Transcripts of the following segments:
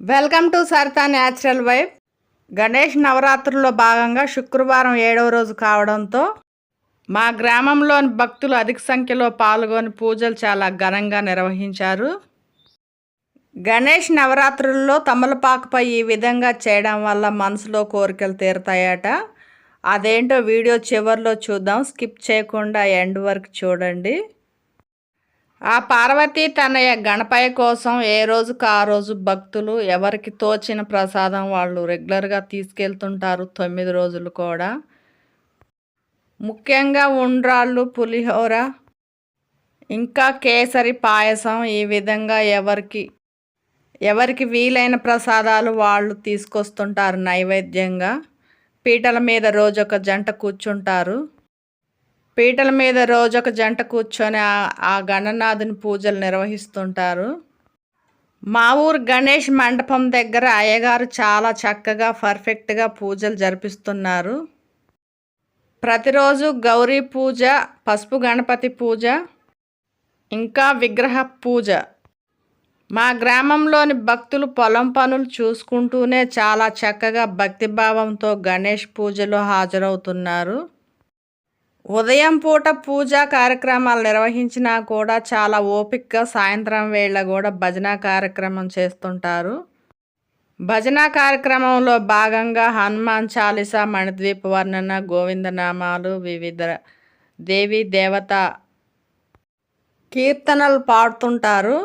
Welcome to Sarita natural wife Ganesh నవరాత్రుల్లో భాగంగా శుక్రవారం ఏడవ రోజు కావడంతో మా గ్రామంలోని భక్తులు అధిక సంఖ్యలో పాల్గొని పూజలు చాలా ఘనంగా నిర్వహించారు. గణేష్ నవరాత్రుల్లో తమలపాకుపై ఈ విధంగా చేయడం వల్ల మనసులో కోరికలు తీరుతాయట. అదేంటో వీడియో చివరిలో చూద్దాం. స్కిప్ చేయకుండా ఎండ్ వరకు చూడండి. ఆ పార్వతి తన గణపయ్య కోసం ఏ రోజుకు ఆ రోజు భక్తులు ఎవరికి తోచిన ప్రసాదం వాళ్ళు రెగ్యులర్గా తీసుకెళ్తుంటారు తొమ్మిది రోజులు కూడా? ముఖ్యంగా ఉండ్రాళ్ళు పులిహోర ఇంకా కేసరి పాయసం ఈ విధంగా ఎవరికి ఎవరికి వీలైన ప్రసాదాలు వాళ్ళు తీసుకొస్తుంటారు నైవేద్యంగా. పీటల మీద రోజు ఒక జంట కూర్చుంటారు. పీటల మీద రోజొక జంట కూర్చొని ఆ గణనాథుని పూజలు నిర్వహిస్తుంటారు. మా ఊరు గణేష్ మండపం దగ్గర అయ్యగారు చాలా చక్కగా పర్ఫెక్ట్గా పూజలు జరిపిస్తున్నారు. ప్రతిరోజు గౌరీ పూజ పసుపు గణపతి పూజ ఇంకా విగ్రహ పూజ. మా గ్రామంలోని భక్తులు పొలం పనులు చూసుకుంటూనే చాలా చక్కగా భక్తిభావంతో గణేష్ పూజలో హాజరవుతున్నారు. ఉదయం పూట పూజా కార్యక్రమాలు నిర్వహించినా కూడా చాలా ఓపిక్గా సాయంత్రం వేళ కూడా భజన కార్యక్రమం చేస్తుంటారు. భజన కార్యక్రమంలో భాగంగా హనుమాన్ చాలీసా మణిద్వీప్ వర్ణన గోవిందనామాలు వివిధ దేవి దేవత కీర్తనలు పాడుతుంటారు.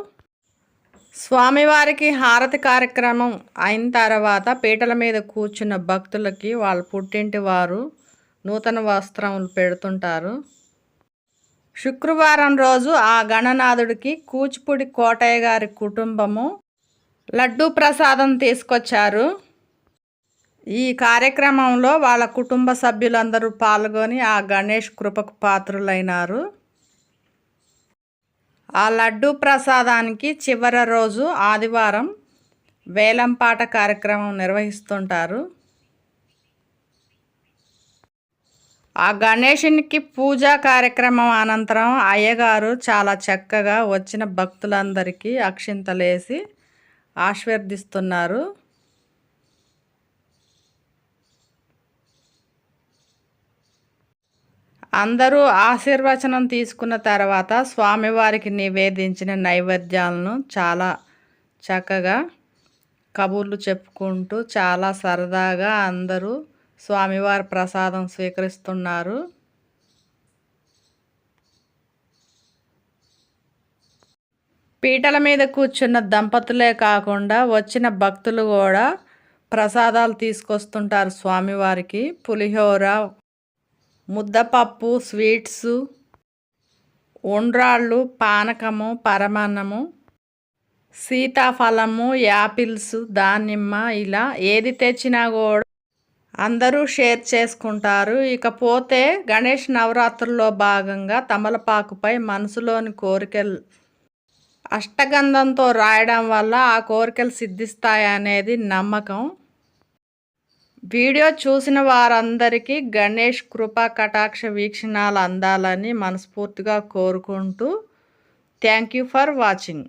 స్వామివారికి హారతి కార్యక్రమం అయిన తర్వాత పీటల మీద కూర్చున్న భక్తులకి వాళ్ళ పుట్టింటి వారు నూతన వస్త్రములు పెడుతుంటారు. శుక్రవారం రోజు ఆ గణనాథుడికి కూచిపూడి కోటయ్య గారి కుటుంబము లడ్డూ ప్రసాదం తీసుకొచ్చారు. ఈ కార్యక్రమంలో వాళ్ళ కుటుంబ సభ్యులందరూ పాల్గొని ఆ గణేష్ కృపకు పాత్రులైనారు. ఆ లడ్డూ ప్రసాదానికి చివరి రోజు ఆదివారం వేలంపాట కార్యక్రమం నిర్వహిస్తుంటారు. ఆ గణేషునికి పూజా కార్యక్రమం అనంతరం అయ్యగారు చాలా చక్కగా వచ్చిన భక్తులందరికీ అక్షింతలేసి ఆశీర్వదిస్తున్నారు. అందరూ ఆశీర్వచనం తీసుకున్న తర్వాత స్వామివారికి నివేదించిన నైవేద్యాలను చాలా చక్కగా కబుర్లు చెప్పుకుంటూ చాలా సరదాగా అందరూ స్వామివారి ప్రసాదం స్వీకరిస్తున్నారు. పీటల మీద కూర్చున్న దంపతులే కాకుండా వచ్చిన భక్తులు కూడా ప్రసాదాలు తీసుకొస్తుంటారు స్వామివారికి. పులిహోర ముద్దపప్పు స్వీట్స్ ఉండ్రాళ్ళు పానకము పరమాన్నము సీతాఫలము యాపిల్స్ దానిమ్మ ఇలా ఏది తెచ్చినా కూడా అందరూ షేర్ చేసుకుంటారు. ఇకపోతే గణేష్ నవరాత్రుల్లో భాగంగా తమలపాకుపై మనసులోని కోరికలు అష్టగంధంతో రాయడం వల్ల ఆ కోరికలు సిద్ధిస్తాయనేది నమ్మకం. వీడియో చూసిన వారందరికీ గణేష్ కృపా కటాక్ష వీక్షణాలు అందాలని మనస్ఫూర్తిగా కోరుకుంటూ థ్యాంక్ యూ ఫర్ వాచింగ్.